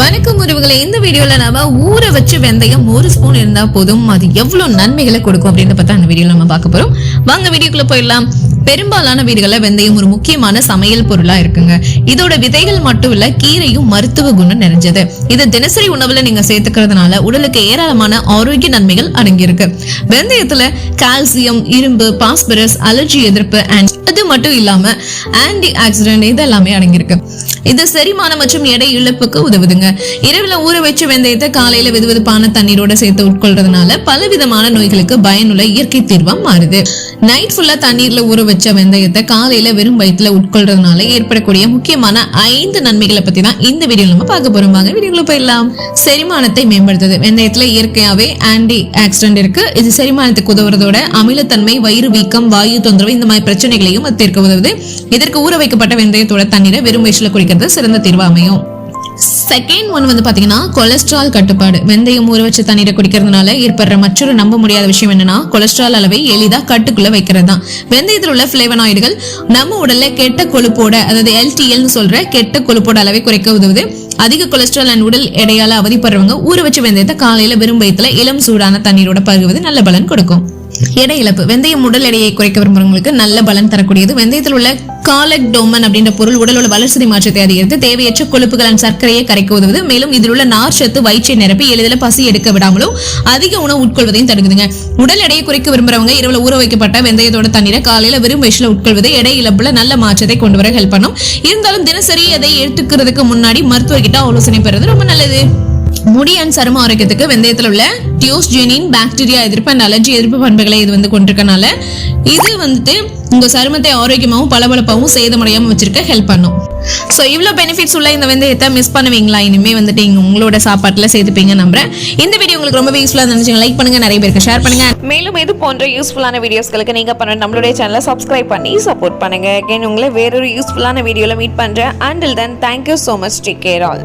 வணக்கம் உறவுகளை. இந்த வீடியோல நாம ஊற வச்சு வெந்தயம் ஒரு ஸ்பூன் இருந்தா போதும். அது எவ்வளவு நன்மைகளை கொடுக்கும் அப்படின்னு பார்த்தா அந்த வீடியோல நம்ம பார்க்க போறோம். வாங்க வீடியோக்குள்ள போயிடலாம். பெரும்பாலான வீடுகளில் வெந்தயம் ஒரு முக்கியமான சமையல் பொருளா இருக்குங்க. இதோட விதைகள் மட்டும் இல்ல கீரையும் மருத்துவ குணம் நிறைஞ்சது. இது தினசரி உணவுல நீங்க சேர்த்துக்கிறதுனால உடலுக்கு ஏராளமான ஆரோக்கிய நன்மைகள் அடங்கியிருக்கு. வெந்தயத்துல கால்சியம் இரும்பு பாஸ்பரஸ் அலர்ஜி எதிர்ப்பு அண்ட் அது மட்டும் இல்லாம ஆன்டி ஆக்சிடென்ட் இது எல்லாமே அடங்கியிருக்கு. இது செரிமானம் மற்றும் எடை இழப்புக்கு உதவுதுங்க. இரவுல ஊற வச்சு வெந்தயத்தை காலையில வெதுவெதுப்பான தண்ணீரோட சேர்த்து உட்கொள்றதுனால பலவிதமான நோய்களுக்கு பயனுள்ள இயற்கை தீர்வா மாறுது. நைட் ஃபுல்லா தண்ணீர்ல ஊற வச்சு வெந்தயத்தை காலையில வெறும் வயிற்றுல உட்கொள்றதுனால ஏற்படக்கூடிய முக்கியமான ஐந்து நன்மைகளை பத்தி தான் இந்த வீடியோ நம்ம பார்க்க போறோம். வாங்க வீடியோக்குள்ள போயிடலாம். செரிமானத்தை மேம்படுத்துது. வெந்தயத்துல இயற்கையாவே ஆன்டி ஆக்சிடென்ட் இருக்கு. இது செரிமானத்துக்கு உதவுறதோட அமிலத்தன்மை வயிறு வீக்கம் வாயு தொந்தரவு இந்த மாதிரி பிரச்சனைகளையும் தீர்க்க உதவுது. இதற்கு ஊற வைக்கப்பட்ட வெந்தயத்தோட தண்ணீரை வெறும் வயசுல குடிக்கிறது சிறந்த தீர்வு அமையும். செகண்ட் ஒன் வந்து பார்த்தீங்கன்னா கொலஸ்ட்ரால் கட்டுப்பாடு. வெந்தயம் ஊற வச்சு தண்ணீரை குடிக்கிறதுனால ஏற்படுற மற்றொரு நம்ப முடியாத விஷயம் என்னன்னா கொலஸ்ட்ரால் அளவை எளிதாக கட்டுக்குள்ள வைக்கிறது தான் வெந்தயத்தில் உள்ள ஃபிளேவனாய்டுகள் நம்ம உடல்ல கெட்ட கொழுப்போட அதாவது எல்டிஎல்னு சொல்ற கெட்ட கொழுப்போட அளவை குறைக்க உதவுது. அதிக கொலஸ்ட்ரால் அண்ட் உடல் எடையால அவதிப்படுறவங்க ஊற வச்சு வெந்தயத்தை காலையில வெறும் வயிற்றுல இளம் சூடான தண்ணீரோட பருகுவது நல்ல பலன் கொடுக்கும். எடை இழப்பு. வெந்தயம் உடல் எடையை குறைக்க விரும்புறவங்களுக்கு நல்ல பலன் தரக்கூடியது. வெந்தயத்தில் உள்ள காலக் டோமன் அப்படின்ற பொருள் உடலோட வளர்ச்சி மாற்றத்தை அதிகரித்து தேவையற்ற கொழுப்புகளின் சர்க்கரையை கரைக்க உதவுது. மேலும் இதில் உள்ள நார் சத்து வயிற்றை நிரப்பி எளிதில் பசி எடுக்க விடாமலும் அதிக உணவு உட்கொள்வதையும் தடுக்குதுங்க. உடல் எடையை குறைக்க விரும்புறவங்க இரவுல ஊற வைக்கப்பட்ட வெந்தயத்தோட தண்ணீரை காலையில வெறும் வயசுல உட்கொள்வது எடை இழப்புல நல்ல மாற்றத்தை கொண்டு வர ஹெல்ப் பண்ணும். இருந்தாலும் தினசரி அதை எடுத்துக்கிறதுக்கு முன்னாடி மருத்துவர்கிட்ட ஆலோசனை பெறுறது ரொம்ப நல்லது. முடி அண்ட் சரும ஆரோக்கியத்துக்கு வெந்தயத்தில் உள்ள டியோஸ்ஜெனின் பாக்டீரியா எதிர்ப்பு அண்ட் அலர்ஜி எதிர்ப்பு பண்புகளை இது வந்து கொண்டிருக்கனால இது வந்துட்டு உங்கள் சருமத்தை ஆரோக்கியமாகவும் பளபளப்பாகவும் சேதமடையாமல் வச்சிருக்க ஹெல்ப் பண்ணும். ஸோ இவ்வளோ பெனிஃபிட்ஸ் உள்ள இந்த வெந்தயத்தை மிஸ் பண்ணுவீங்களா? இனிமே வந்துட்டு நீங்கள் உங்களோட சாப்பாட்டில் சேர்த்துப்பீங்க நம்புறேன். இந்த வீடியோ உங்களுக்கு ரொம்ப யூஸ்ஃபுல்லாக இருந்துச்சு லைக் பண்ணுங்க நிறைய பேருக்கு ஷேர் பண்ணுங்க. மேலும் இது போன்ற யூஸ்ஃபுல்லான வீடியோஸ்களுக்கு நீங்கள் பண்ண நம்மளுடைய சேனலை சப்ஸ்கிரைப் பண்ணி சப்போர்ட் பண்ணுங்க. உங்களை வேறொரு யூஸ்ஃபுல்லான வீடியோவில் மீட் பண்ணுறேன் until then thank you so much take care all